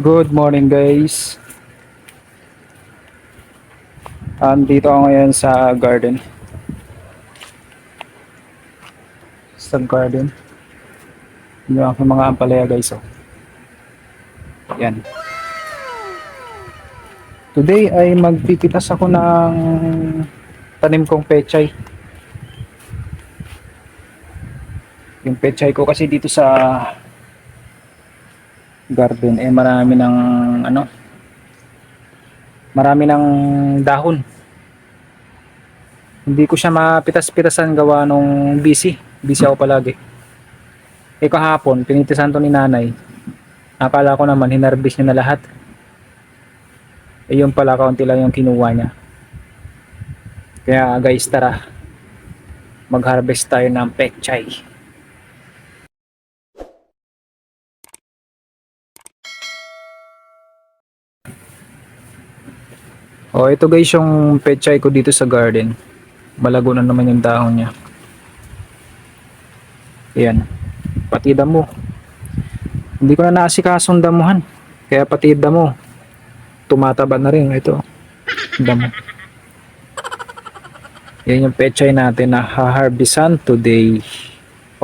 Good morning guys. Andito ako ngayon sa garden. Sa garden. Yung aking mga ampalaya guys oh. Yan. Today ay magpipitas ako ng tanim kong pechay. Yung pechay ko kasi dito sa garden eh marami ng ano marami ng dahon. Hindi ko siya mapitas-pitasan gawa nung busy. Busy ako palagi. Eh kahapon pinitisan to ni nanay. Akala ko naman hinarbis niya na lahat. Eh yung pala kaunti lang yung kinuha niya. Kaya guys tara. Mag harvest tayo ng pechay Oh, ito guys yung pechay ko dito sa garden. Malago na naman yung dahon niya. Ayan. Pati damo. Hindi ko na naasikasong damuhan. Kaya pati damo. Tumataba na rin. Ito. Damo. Yan yung pechay natin na haharbisan today.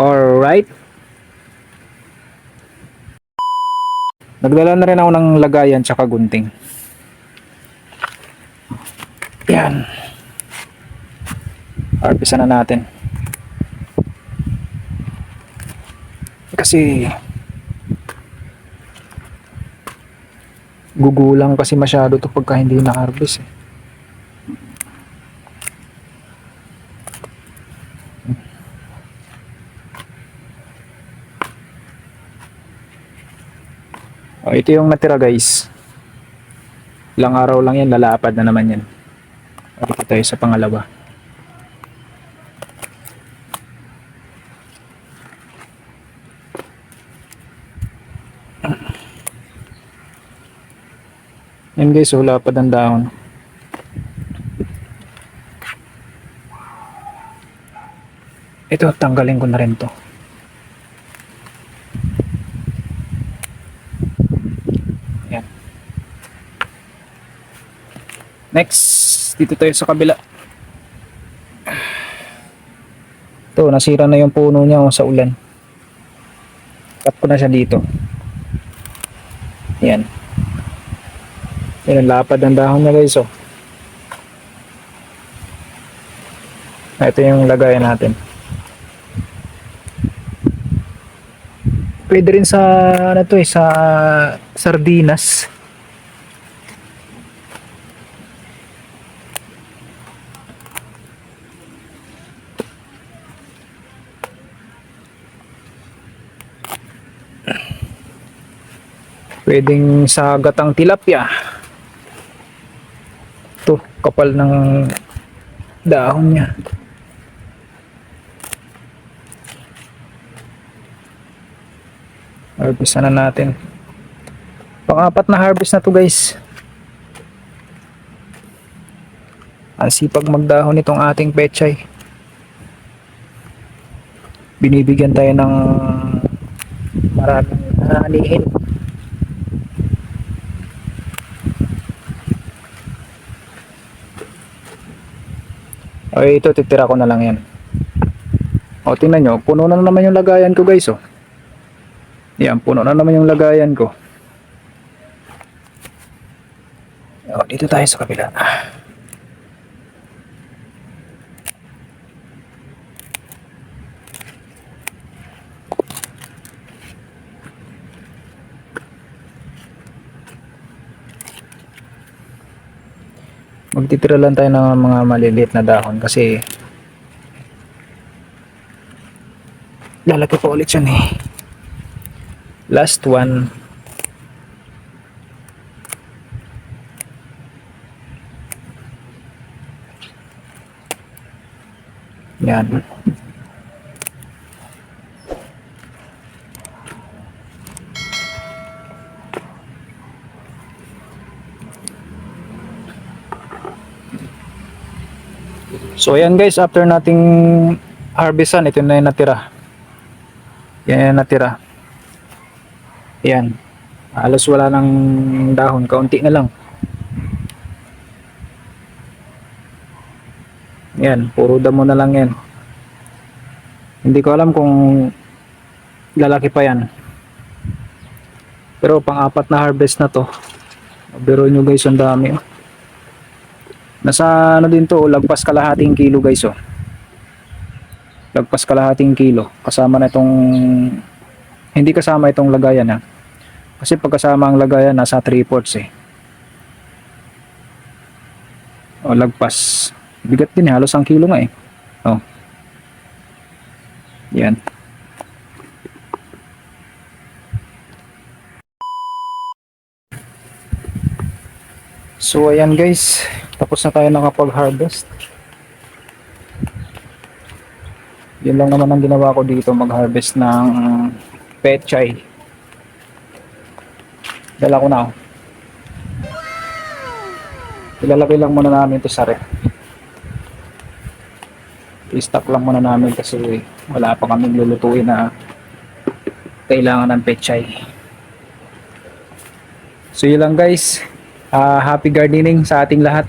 Alright. Nagdala na rin ako ng lagayan tsaka gunting. Yan. Harvestan na natin. Kasi gugulang kasi masyado to pagka hindi na-harvest eh. Oh, ito yung natira guys. Ilang araw lang yan, lalapad na naman yan. Tayo sa pangalawa. Yan guys, wala pa ng dahon. Ito, tanggalin ko na rin to. Yan. Next, dito tayo sa kabila. Ito, nasira na yung puno niya oh, sa ulan. Cut ko na siya dito. Yan. Yan ang lapad ng dahon niya guys oh. Ito yung lagayan natin. Pwede rin sa ano to eh, sa sardinas. Pwedeng sa gatang tilapia. Ito, kapal ng dahon niya. Harvest na natin. Pang-apat na harvest na to guys. Ang sipag magdahon itong ating pechay. Binibigyan tayo ng maraming anihin. O ito, titira ko na lang yan. O tingnan nyo, puno na naman yung lagayan ko guys oh. Yan, puno na naman yung lagayan ko. O, dito tayo sa kabila. Magtitira lang tayo ng mga maliliit na dahon kasi lalaki pa ulit yan eh. Last one. Yan. So ayan guys, after nating harvestan, ito na yung natira. Yan yung natira. Yan. Halos wala ng dahon, kaunti na lang. Yan, puro damo na lang yan. Hindi ko alam kung lalaki pa yan. Pero pang-apat na harvest na to. Biro nyo guys, ang dami. oh. Nasa ano din to, lagpas kalahating kilo guys oh. Lagpas kalahating kilo. Kasama na itong, hindi kasama itong lagayan ha. Kasi pagkasama ang lagayan, nasa 3 fourths eh. O lagpas. Bigat din eh, halos ang kilo nga eh. Oh. Yan. So ayan guys, tapos na tayo nakapag-harvest. Yun lang naman ang ginawa ko dito, mag-harvest ng pechay. Dala ko na. Ilalagay lang muna namin ito sa ref. I-stock lang muna namin kasi wala pa kaming lulutuin na kailangan ng pechay. So yun lang guys. Ah, happy gardening sa ating lahat.